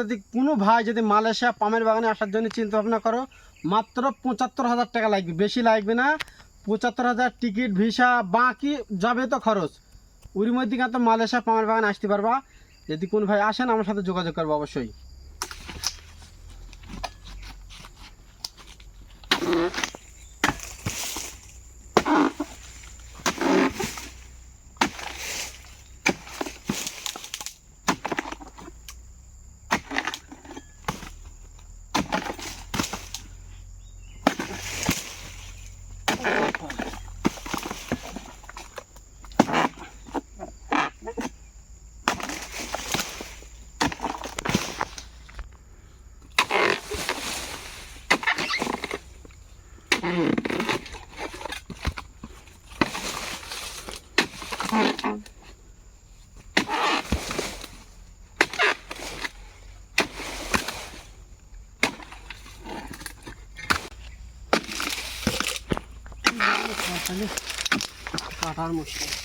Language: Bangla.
যদি কোনো ভাই যদি মালয়েশিয়া পামের বাগানে আসার জন্য চিন্তা ভাবনা করো, মাত্র পঁচাত্তর হাজার টাকা লাগবে। বেশি লাগবে না। পঁচাত্তর হাজার টিকিট, ভিসা, বাকি যাবে তো খরচ। ওর মধ্যে কিন্তু মালয়েশিয়া পামের বাগানে আসতে পারবা। যদি কোন ভাই আসেন, আমার সাথে যোগাযোগ করব অবশ্যই। kadarmış.